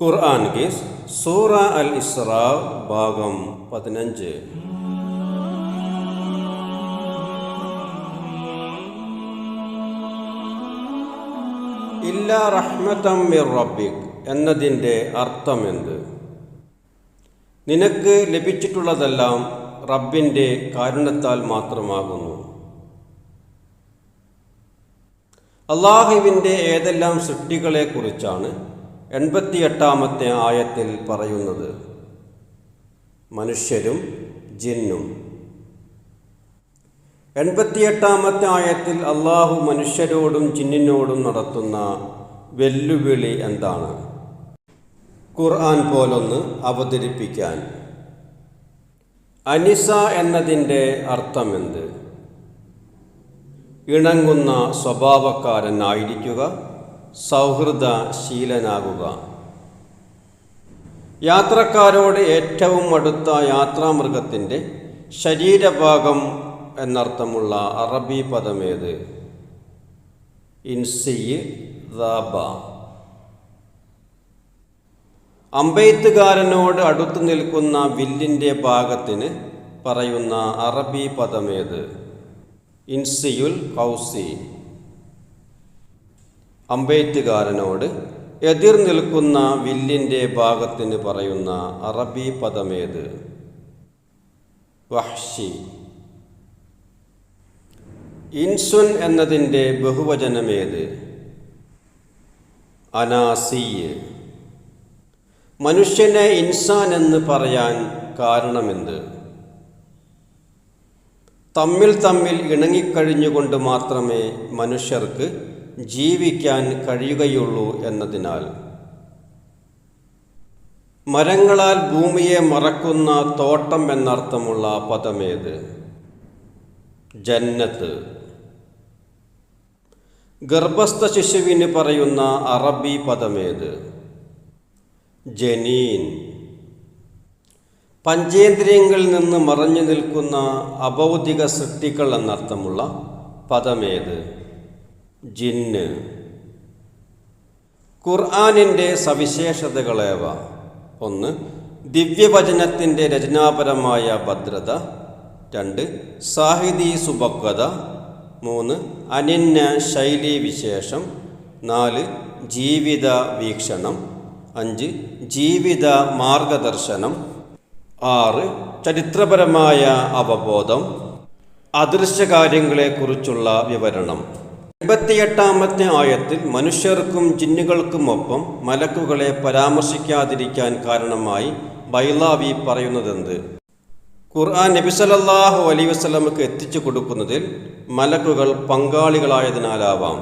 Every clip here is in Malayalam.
ഖുർആൻ കേസ് സൂറ അൽ ഇസ്ര ഭാഗം പതിനഞ്ച്. ഇല്ല റഹ്മത്തം മിർ റബ്ബിക് എന്നതിന്റെ അർത്ഥമെന്ത്? നിനക്ക് ലഭിച്ചിട്ടുള്ളതെല്ലാം റബ്ബിന്റെ കാരുണ്യത്താൽ മാത്രമാകുന്നു. അള്ളാഹുവിന്റെ ഏതെല്ലാം സൃഷ്ടികളെക്കുറിച്ചാണ് എൺപത്തിയെട്ടാമത്തെ ആയത്തിൽ പറയുന്നത് മനുഷ്യരും ജിന്നും. എൺപത്തിയെട്ടാമത്തെ ആയത്തിൽ അള്ളാഹു മനുഷ്യരോടും ജിന്നിനോടും നടത്തുന്ന വെല്ലുവിളി എന്താണ്? ഖുർആൻ പോലൊന്ന് അവതരിപ്പിക്കാൻ. അനിസ എന്നതിന്റെ അർത്ഥമെന്ത്? ഇണങ്ങുന്ന സ്വഭാവക്കാരനായിരിക്കുക സൗഹൃദശീലനാകുക. യാത്രക്കാരോട് ഏറ്റവും അടുത്ത യാത്രാമൃഗത്തിന്റെ ശരീരഭാഗം എന്നർത്ഥമുള്ള അറബി പദമേത്? ഇൻസിയ് അമ്പെയ്ത്തുകാരനോട് അടുത്തു നിൽക്കുന്ന വില്ലിന്റെ ഭാഗത്തിന് പറയുന്ന അറബി പദമേത്? ഇൻസിയുൽ കൗസി. അമ്പെയ്ത്തുകാരനോട് എതിർ നിൽക്കുന്ന വില്ലിന്റെ ഭാഗത്തിന് പറയുന്ന അറബി പദമേത്? വഹ്ഷി. ഇൻസുൻ എന്നതിന്റെ ബഹുവചനമേത്? അനാസിയ്. മനുഷ്യനെ ഇൻസാൻ എന്ന് പറയാൻ കാരണമെന്ത്? തമ്മിൽ തമ്മിൽ ഇണങ്ങിക്കഴിഞ്ഞുകൊണ്ട് മാത്രമേ മനുഷ്യർക്ക് ജീവിക്കാൻ കഴിയുകയുള്ളൂ എന്നതിനാൽ. മരങ്ങളാൽ ഭൂമിയെ മറക്കുന്ന തോട്ടം എന്നർത്ഥമുള്ള പദമേത്? ജന്നത്ത്. ഗർഭസ്ഥ ശിശുവിന് പറയുന്ന അറബി പദമേത്? ജനീൻ. പഞ്ചേന്ദ്രിയങ്ങളിൽ നിന്ന് മറഞ്ഞു നിൽക്കുന്ന അഭൗതിക സൃഷ്ടികൾ എന്നർത്ഥമുള്ള പദമേത്? ജിന്ന്. ഖുർആാനിന്റെ സവിശേഷതകളേവ ഒന്ന് ദിവ്യവചനത്തിന്റെ രചനാപരമായ ഭദ്രത. രണ്ട് സാഹിതി സുപക്വത മൂന്ന് അനന്യ ശൈലി വിശേഷം. നാല് ജീവിത വീക്ഷണം. അഞ്ച് ജീവിത മാർഗദർശനം. ആറ് ചരിത്രപരമായ അവബോധം. അദൃശ്യകാര്യങ്ങളെക്കുറിച്ചുള്ള വിവരണം. എൺപത്തിയെട്ടാമത്തെ ആയത്തിൽ മനുഷ്യർക്കും ജിന്നുകൾക്കുമൊപ്പം മലക്കുകളെ പരാമർശിക്കാതിരിക്കാൻ കാരണമായി ബൈലാവി പറയുന്നതെന്ത്? ഖുർആൻ നബി സല്ലല്ലാഹു അലൈഹി വസല്ലമക്ക് എത്തിച്ചു കൊടുക്കുന്നതിൽ മലക്കുകൾ പങ്കാളികളായതിനാലാവാം.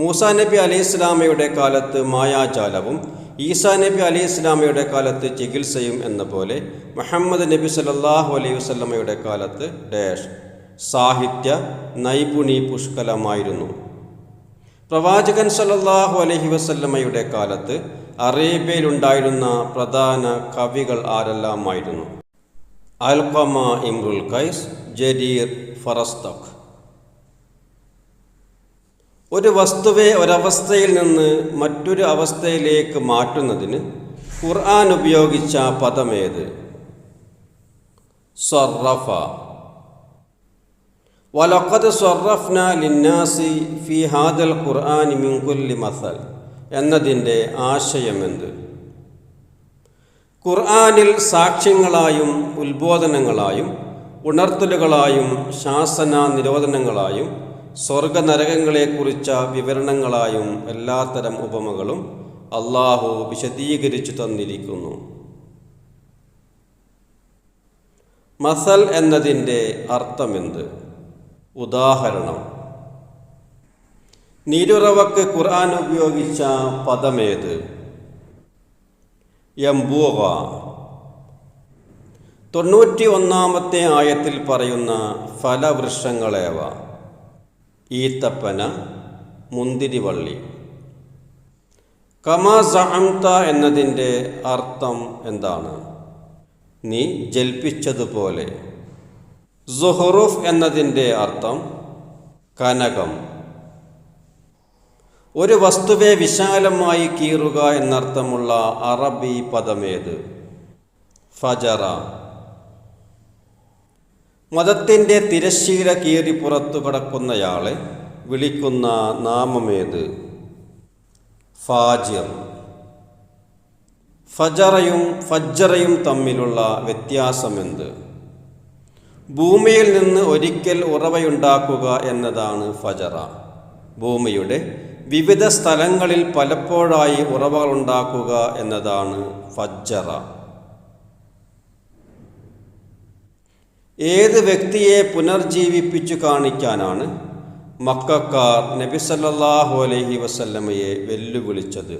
മൂസാ നബി അലൈഹി ഇസ്ലാമയുടെ കാലത്ത് മായാജാലവും ഈസാ നബി അലൈഹി ഇസ്ലാമയുടെ കാലത്ത് ചികിത്സയും എന്ന പോലെ മുഹമ്മദ് നബി സല്ലല്ലാഹു അലൈഹി വസ്ലമയുടെ കാലത്ത് ഡാഷ്. സാഹിത്യ നൈപുണി പുഷ്കലമായിരുന്നു പ്രവാചകൻ സല്ലല്ലാഹു അലഹി വസല്ലമയുടെ കാലത്ത് അറേബ്യയിലുണ്ടായിരുന്ന പ്രധാന കവികൾ ആരെല്ലാമായിരുന്നു? അൽഖമ ഇമ്രുൽ കൈസ് ജരീർ ഫറസ്തഖ്. ഒരു വസ്തുവെ ഒരവസ്ഥയിൽ നിന്ന് മറ്റൊരു അവസ്ഥയിലേക്ക് മാറ്റുന്നതിന് ഖുർആൻ ഉപയോഗിച്ച പദമേത്? സൊറഫ വലഖദ് സൊറഫ്ന ലിന്നാസി ഫി ഹാദൽ ഖുർആൻ മിങ്കുല്ലി മസൽ എന്നതിന്റെ ആശയമെന്ത്? ഖുർആാനിൽ സാക്ഷ്യങ്ങളായും ഉത്ബോധനങ്ങളായും ഉണർത്തലുകളായും ശാസന നിരോധനങ്ങളായും സ്വർഗനരകങ്ങളെക്കുറിച്ച വിവരണങ്ങളായും എല്ലാത്തരം ഉപമകളും അള്ളാഹു വിശദീകരിച്ചു തന്നിരിക്കുന്നു. മസൽ എന്നതിന്റെ അർത്ഥമെന്ത്? ഉദാഹരണം. നീരുറവക്ക് ഖുർആൻ ഉപയോഗിച്ച പദമേത്? യംബൂഹ തൊണ്ണൂറ്റി ഒന്നാമത്തെ ആയത്തിൽ പറയുന്ന ഫലവൃക്ഷങ്ങളേവ? ഈത്തപ്പന മുന്തിരിവള്ളി. കമാ എന്നതിന്റെ അർത്ഥം എന്താണ്? നീ ജൽപ്പിച്ചതുപോലെ. സുഹറുഫ് എന്നതിന്റെ അർത്ഥം കനകം. ഒരു വസ്തുവെ വിശാലമായി കീറുക എന്നർത്ഥമുള്ള അറബി പദമേത്? ഫജറ. മതത്തിന്റെ തിരശ്ശീല കീറി പുറത്തു കടക്കുന്നയാളെ വിളിക്കുന്ന നാമമേത്? ഫാജിർ. ഫജറയും ഫജ്ജറയും തമ്മിലുള്ള വ്യത്യാസമെന്ത്? ഭൂമിയിൽ നിന്ന് ഒരിക്കൽ ഉറവയുണ്ടാക്കുക എന്നതാണ് ഫജറ. ഭൂമിയുടെ വിവിധ സ്ഥലങ്ങളിൽ പലപ്പോഴായി ഉറവകൾ ഉണ്ടാക്കുക എന്നതാണ് ഫജ്ജറ ഏത് വ്യക്തിയെ പുനർജീവിപ്പിച്ചു കാണിക്കാനാണ് മക്കാർ നബി സല്ലല്ലാഹു അലൈഹി വസല്ലമയെ വെല്ലുവിളിച്ചത്?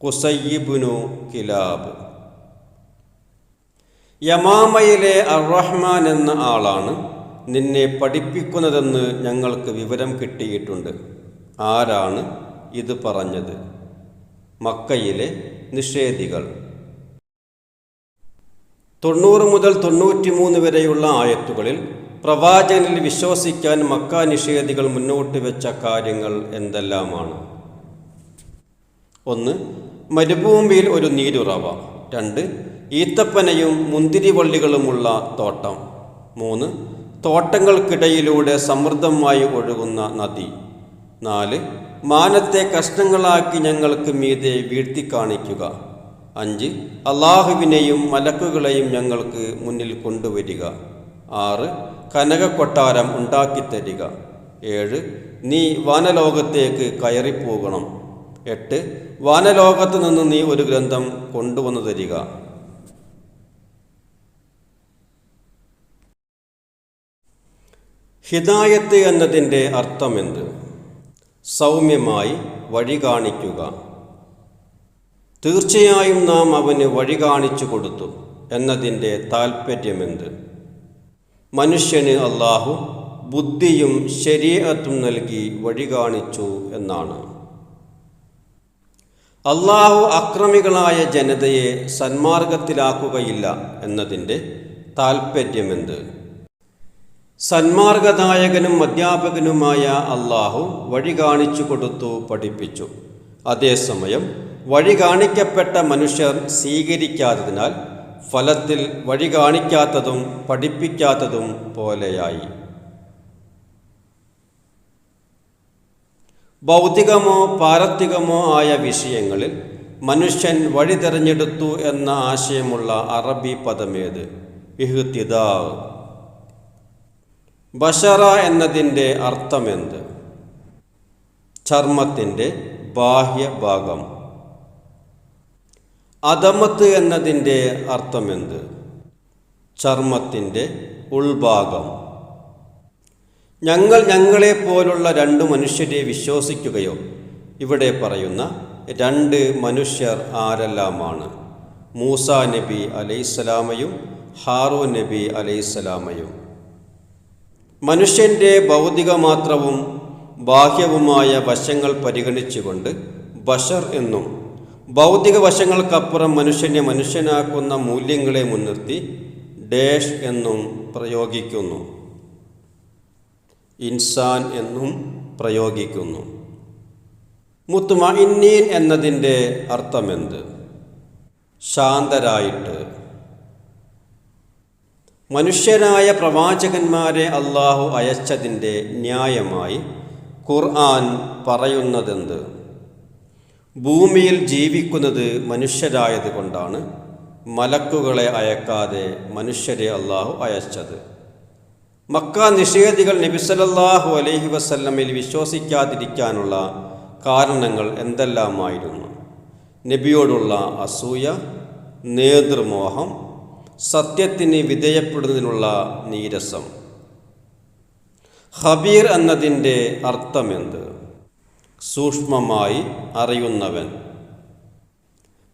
കുസയ്യിബുനു കിലാബ്. യമാമയിലെ അറഹ്മാൻ എന്ന ആളാണ് നിന്നെ പഠിപ്പിക്കുന്നതെന്ന് ഞങ്ങൾക്ക് വിവരം കിട്ടിയിട്ടുണ്ട്. ആരാണ് ഇത് പറഞ്ഞത്? മക്കയിലെ നിഷേധികൾ. തൊണ്ണൂറ് മുതൽ തൊണ്ണൂറ്റിമൂന്ന് വരെയുള്ള ആയത്തുകളിൽ പ്രവാചകനിൽ വിശ്വസിക്കാൻ മക്ക നിഷേധികൾ മുന്നോട്ട് വെച്ച കാര്യങ്ങൾ എന്തെല്ലാമാണ്? ഒന്ന് മരുഭൂമിയിൽ ഒരു നീരുറവ. രണ്ട് ഈത്തപ്പനയും മുന്തിരിവള്ളികളുമുള്ള തോട്ടം. മൂന്ന് തോട്ടങ്ങൾക്കിടയിലൂടെ സമൃദ്ധമായി ഒഴുകുന്ന നദി. നാല് മാനത്തെ കഷ്ണങ്ങളാക്കി ഞങ്ങൾക്ക് മീതെ വീഴ്ത്തി കാണിക്കുക. അഞ്ച് അള്ളാഹുവിനെയും മലക്കുകളെയും ഞങ്ങൾക്ക് മുന്നിൽ കൊണ്ടുവരിക. ആറ് കനകക്കൊട്ടാരം ഉണ്ടാക്കിത്തരിക. ഏഴ് നീ വാനലോകത്തേക്ക് കയറിപ്പോകണം. എട്ട് വാനലോകത്ത് നിന്ന് നീ ഒരു ഗ്രന്ഥം കൊണ്ടുവന്നു തരിക ഹിദായത്ത് എന്നതിന്റെ അർത്ഥമെന്ത്? സൗമ്യമായി വഴി കാണിക്കുക. തീർച്ചയായും നാം അവന് വഴി കാണിച്ചു കൊടുത്തു എന്നതിന്റെ താൽപ്പര്യമെന്ത്? മനുഷ്യന് അള്ളാഹു ബുദ്ധിയും ശരീരത്തും നൽകി വഴി കാണിച്ചു എന്നാണ്. അള്ളാഹു അക്രമികളായ ജനതയെ സന്മാർഗത്തിലാക്കുകയില്ല എന്നതിന്റെ താൽപ്പര്യമെന്ത്? സന്മാർഗദായകനും അധ്യാപകനുമായ അള്ളാഹു വഴി കാണിച്ചു കൊടുത്തു പഠിപ്പിച്ചു. അതേസമയം വഴി കാണിക്കപ്പെട്ട മനുഷ്യർ സ്വീകരിക്കാത്തതിനാൽ ഫലത്തിൽ വഴി കാണിക്കാത്തതും പഠിപ്പിക്കാത്തതും പോലെയായി. ഭൗതികമോ പാരത്തികമോ ആയ വിഷയങ്ങളിൽ മനുഷ്യൻ വഴി തിരഞ്ഞെടുത്തു എന്ന ആശയമുള്ള അറബി പദമേത്. ഇഹ്തിദാവ് ബഷറ എന്നതിന്റെ അർത്ഥമെന്ത്? ചർമ്മത്തിന്റെ ബാഹ്യഭാഗം അധമത്ത് എന്നതിന്റെ അർത്ഥമെന്ത്? ചർമ്മത്തിന്റെ ഉൾഭാഗം. ഞങ്ങൾ ഞങ്ങളെ പോലുള്ള രണ്ട് മനുഷ്യരെ വിശ്വസിക്കുകയോ ഇവിടെ പറയുന്ന രണ്ട് മനുഷ്യർ ആരെല്ലാമാണ്? മൂസ നബി അലൈസലാമയും ഹാറൂ നബി അലൈസലാമയും മനുഷ്യന്റെ ഭൗതികമാത്രവും ബാഹ്യവുമായ വശങ്ങൾ പരിഗണിച്ചുകൊണ്ട് ബഷർ എന്നും ഭൗതിക വശങ്ങൾക്കപ്പുറം മനുഷ്യനെ മനുഷ്യനാക്കുന്ന മൂല്യങ്ങളെ മുൻനിർത്തി ഡേഷ് എന്നും പ്രയോഗിക്കുന്നു. ഇൻസാൻ എന്നും പ്രയോഗിക്കുന്നു. മുത്തുമഇന്നീൻ എന്നതിന്റെ അർത്ഥമെന്ത്? ശാന്തരായിട്ട് മനുഷ്യരായ പ്രവാചകന്മാരെ അള്ളാഹു അയച്ചതിന്റെ ന്യായമായി ഖുർആൻ പറയുന്നതെന്ത്? ഭൂമിയിൽ ജീവിക്കുന്നത് മനുഷ്യരായതുകൊണ്ടാണ് മലക്കുകളെ അയക്കാതെ മനുഷ്യരെ അള്ളാഹു അയച്ചത്. മക്ക നിഷേധികൾ നബിസലല്ലാഹു അലൈഹി വസല്ലമിൽ വിശ്വസിക്കാതിരിക്കാനുള്ള കാരണങ്ങൾ എന്തെല്ലാമായിരുന്നു? നബിയോടുള്ള അസൂയ നേതൃമോഹം സത്യത്തിന് വിധേയപ്പെടുന്നതിനുള്ള നീരസം. ഹബീർ എന്നതിന്റെ അർത്ഥമെന്ത്? സൂക്ഷ്മമായി അറിയുന്നവൻ.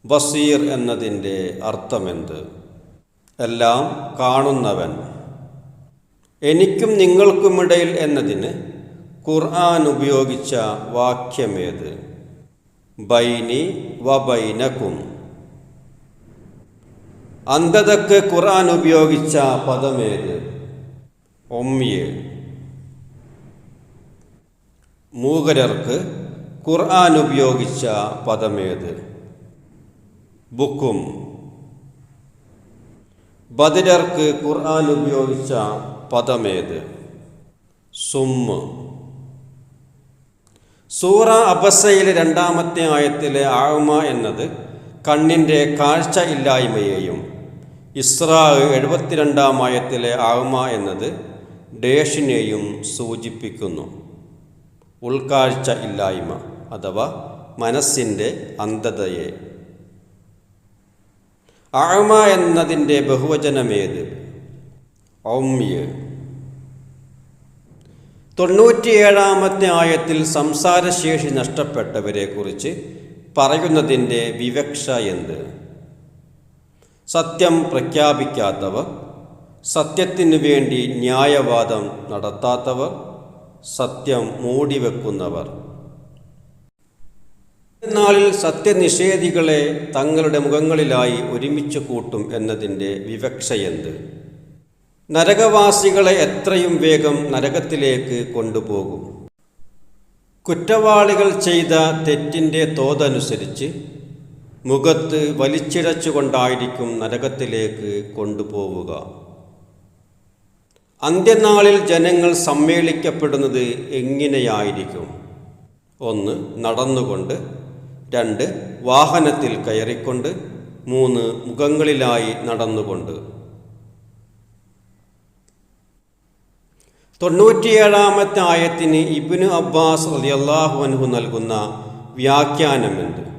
ബസീർ എന്നതിന്റെ അർത്ഥമെന്ത്? എല്ലാം കാണുന്നവൻ. എനിക്കും നിങ്ങൾക്കുമിടയിൽ എന്നതിന് ഖുർആൻ ഉപയോഗിച്ച വാക്യമേത്? ബൈനി വബൈനക്കും അന്ധതക്ക് ഖുർആൻ ഉപയോഗിച്ച പദമേത്? ഒമ്മിയ്. മൂകരർക്ക് ഖുർആൻ ഉപയോഗിച്ച പദമേത്? ബുക്കും. ബദിരർക്ക് ഖുർആൻ ഉപയോഗിച്ച പദമേത്? സുമ്മ്. സൂറ അബസയിലെ രണ്ടാമത്തെ ആയത്തിലെ ആഴ്മ എന്നത് കണ്ണിന്റെ കാഴ്ച ഇല്ലായ്മയെയും ഇസ്രാ എഴുപത്തിരണ്ടാം ആയത്തിലെ ആഴ്മ എന്നത് ഡേഷിനെയും സൂചിപ്പിക്കുന്നു. ഉൾക്കാഴ്ച ഇല്ലായ്മ അഥവാ മനസ്സിന്റെ അന്ധതയെ. ആഴ്മ എന്നതിന്റെ ബഹുവചനമേത് ഔമ്യ. തൊണ്ണൂറ്റിയേഴാമത്തെ ആയത്തിൽ സംസാരശേഷി നഷ്ടപ്പെട്ടവരെക്കുറിച്ച് പറയുന്നതിന്റെ വിവക്ഷ എന്ത്? സത്യം പ്രഖ്യാപിക്കാത്തവർ സത്യത്തിനു വേണ്ടി ന്യായവാദം നടത്താത്തവർ സത്യം മൂടിവെക്കുന്നവർ. നാളിൽ സത്യനിഷേധികളെ തങ്ങളുടെ മുഖങ്ങളിലായി ഒരുമിച്ച് കൂട്ടും എന്നതിന്റെ വിവക്ഷയെന്ത്? നരകവാസികളെ എത്രയും വേഗം നരകത്തിലേക്ക് കൊണ്ടുപോകും. കുറ്റവാളികൾ ചെയ്ത തെറ്റിന്റെ തോതനുസരിച്ച് മുഖത്ത് വലിച്ചിഴച്ചുകൊണ്ടായിരിക്കും നരകത്തിലേക്ക് കൊണ്ടുപോവുക. അന്ത്യനാളിൽ ജനങ്ങൾ സമ്മേളിക്കപ്പെടുന്നത് എങ്ങനെയായിരിക്കും? ഒന്ന് നടന്നുകൊണ്ട്. രണ്ട് വാഹനത്തിൽ കയറിക്കൊണ്ട്. മൂന്ന് മുഖങ്ങളിലായി നടന്നുകൊണ്ട്. തൊണ്ണൂറ്റിയേഴാമത്തെ ആയത്തിന് ഇബിന് അബ്ബാസ് റളിയല്ലാഹു അൻഹു നൽകുന്ന വ്യാഖ്യാനമെന്ത്?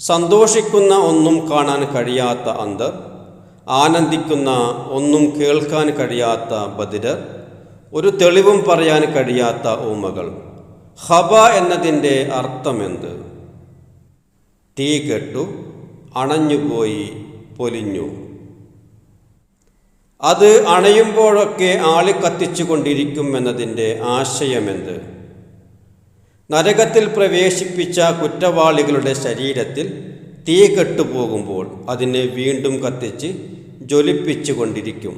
സന്തോഷിക്കുന്ന ഒന്നും കാണാൻ കഴിയാത്ത അന്തർ ആനന്ദിക്കുന്ന ഒന്നും കേൾക്കാൻ കഴിയാത്ത ബദിരർ ഒരു തെളിവും പറയാൻ കഴിയാത്ത ഊമകൾ. ഹബ എന്നതിന്റെ അർത്ഥമെന്ത്? തീ കെട്ടു അണഞ്ഞുപോയി പൊലിഞ്ഞു. അത് അണയുമ്പോഴൊക്കെ ആളി കത്തിച്ചു കൊണ്ടിരിക്കും എന്നതിന്റെ ആശയമെന്ത്? നരകത്തിൽ പ്രവേശിപ്പിച്ച കുറ്റവാളികളുടെ ശരീരത്തിൽ തീ കെട്ടുപോകുമ്പോൾ അതിനെ വീണ്ടും കത്തിച്ച് ജ്വലിപ്പിച്ചു കൊണ്ടിരിക്കും